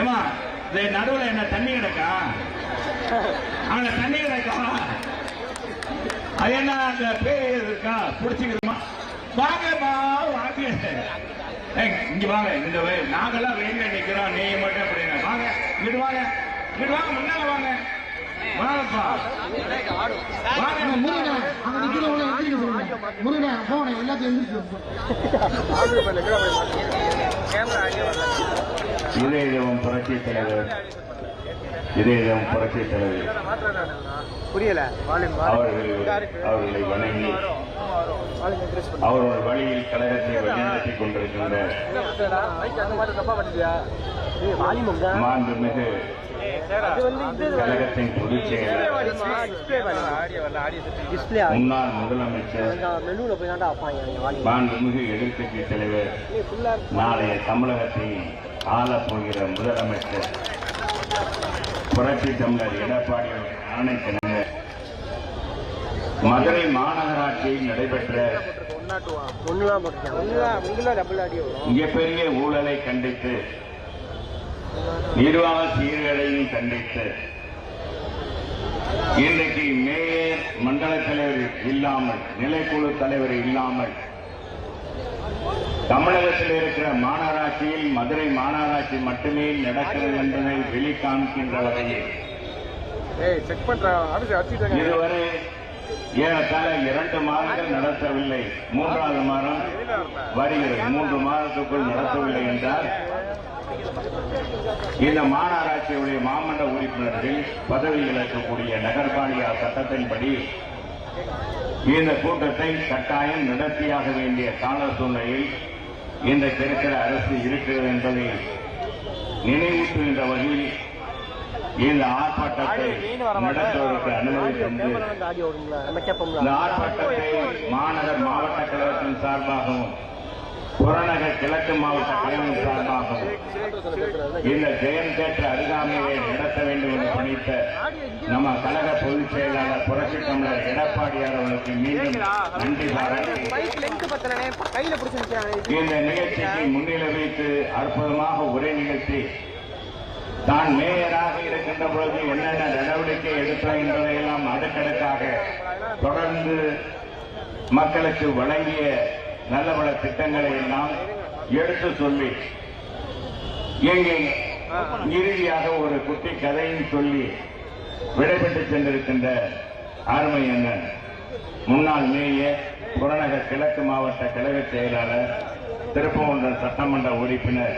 ஏமா இந்த நடுவுல என்ன தண்ணி கிடக்கா? அங்க தண்ணி கிடக்கா? அது என்ன அந்த பேர் இருக்கா? பிடிச்சிக்கிறோமா வாங்கம்மா வாங்க. ஏய், இங்க வாங்க இந்த நாங்கெல்லாம் வெயில நிக்கிறோம் நீங்க மட்டும் அப்படின்னா. வாங்க இங்கிட்டு வாங்க. இங்கிட்டு வாங்க முன்னால வாங்க. வாங்கப்பா. வாங்க. முருகனை அங்க முருகனை போன எல்லாத்தையும் இதயம் புரட்சி தலைவர். இதயம் புரட்சி தலைவர். புரியல. அவர்கள் அவர்களை வணங்கி அவரோட வழியில் கழகத்தை வழிநடத்தி கொண்டிருக்கின்ற மாண்புமிகு கழகத்தின் பொதுச் செயலர். முன்னாள் முதலமைச்சர் மாண்புமிகு எதிர்க்கட்சி தலைவர் நாளைய தமிழகத்தை ஆளப் போகிற முதலமைச்சர் புரட்சி தமிழர் எடப்பாடி ஆணைக்கிணங்க மதுரை மாநகராட்சியில் நடைபெற்ற மிகப்பெரிய ஊழலை கண்டித்து நிர்வாக சீர்கேடையும் கண்டித்து இன்றைக்கு மேயர் மண்டல தலைவர் இல்லாமல் நிலைக்குழு தலைவர் இல்லாமல் தமிழகத்தில் இருக்கிற மாநகராட்சியில் மதுரை மாநகராட்சி மட்டுமே நடக்கிறது என்பதை வெளிக்காண்கின்ற வகையில் இதுவரை ஏறத்தாழ இரண்டு மாதங்கள் நடத்தவில்லை. மூன்றாவது மாதம் வருகிறது. மூன்று மாதத்துக்குள் நடத்தவில்லை என்றால் இந்த மாநகராட்சியுடைய மாமன்ற உறுப்பினர்கள் பதவியில் இருக்கக்கூடிய நகர்பாலிகா சட்டத்தின்படி இந்த கூட்டத்தை கட்டாயம் நடத்தியாக வேண்டிய கால சூழ்நிலையில் இன்றைக்கு இருக்கிற அரசு இருக்கிறது என்பதை நினைவூட்டுகின்ற வகையில் இந்த ஆர்ப்பாட்டத்தை நடத்துவதற்கு அனுமதி தந்து இந்த ஆர்ப்பாட்டத்தை மாநகர் மாவட்ட கழகத்தின் சார்பாகவும் புறநகர் கிழக்கு மாவட்ட கழகம் சார்பாக இந்த ஜெயம் தேற்ற அருகாமையை நடத்த வேண்டும் என்று பணித்த நம்ம கழக பொதுச் செயலாளர் புரட்சி தமிழர் எடப்பாடியார் அவர்களுக்கு மீண்டும் நன்றி பாராட்டி. இந்த நிகழ்ச்சிக்கு முன்னிலை வைத்து அற்புதமாக உரை நிகழ்த்தி தான் மேயராக இருக்கின்ற பொழுது என்னென்ன நடவடிக்கை எடுத்தோம் என்பதையெல்லாம் அடுக்கடுக்காக தொடர்ந்து மக்களுக்கு வழங்கிய நல்ல பல திட்டங்களை எல்லாம் எடுத்து சொல்லி இங்கே இறுதியாக ஒரு குட்டி கதையும் சொல்லி விடைபெற்று சென்றிருக்கின்ற அருமை அண்ணன் முன்னாள் மேயர் புறநகர் கிழக்கு மாவட்ட கழக செயலாளர் திருப்பவந்தன் சட்டமன்ற உறுப்பினர்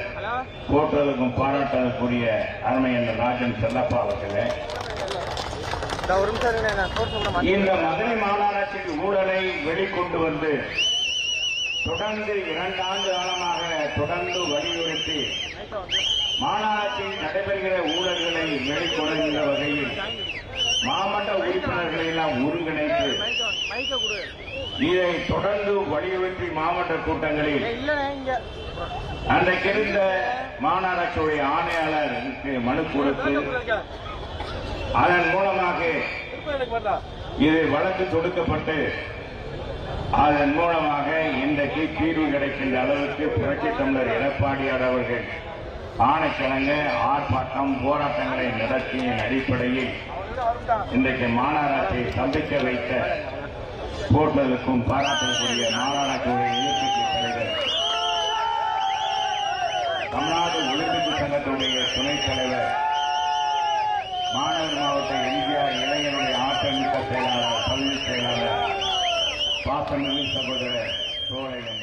போற்றுவதற்கும் பாராட்டுவதற்குரிய அருமை அண்ணன் ராஜன் செல்லப்பா அவர்களே. இந்த மதுரை மாநகராட்சிக்கு ஊழலை வெளிக்கொண்டு வந்து தொடர்ந்து இரண்டு ஆண்டு காலமாக தொடர்ந்து வலியுறுத்தி மாநாட்டில் நடைபெறுகிற ஊழல்களை வெளிக்கொடுகின்ற வகையில் மாவட்ட உறுப்பினர்களை எல்லாம் ஒருங்கிணைத்து இதை தொடர்ந்து வலியுறுத்தி மாவட்ட கூட்டங்களில் அன்றைக்கிருந்த இங்க மாநகராட்சியுடைய ஆணையாளருக்கு மனு கொடுத்து அதன் மூலமாக இது வழக்கு தொடுக்கப்பட்டு அதன் மூலமாக இன்றைக்கு தீர்வு கிடைக்கின்ற அளவுக்கு புரட்சி தமிழர் எடப்பாடியார் அவர்கள் ஆணைக்கிழங்கு ஆர்ப்பாட்டம் போராட்டங்களை நடத்திய அடிப்படையில் இன்றைக்கு மாநகராட்சியை சந்திக்க வைத்த போட்டலுக்கும் பாராட்டக்கூடிய மாநகராட்சியுடைய இயக்கத்தின் தலைவர் தமிழ்நாடு ஒலிம்பிக் சங்கத்துடைய துணைத் தலைவர் மாநகர் மாவட்ட எம்ஜிஆர் இளைஞர் பாசமிகு சகோதரர் சோழையம்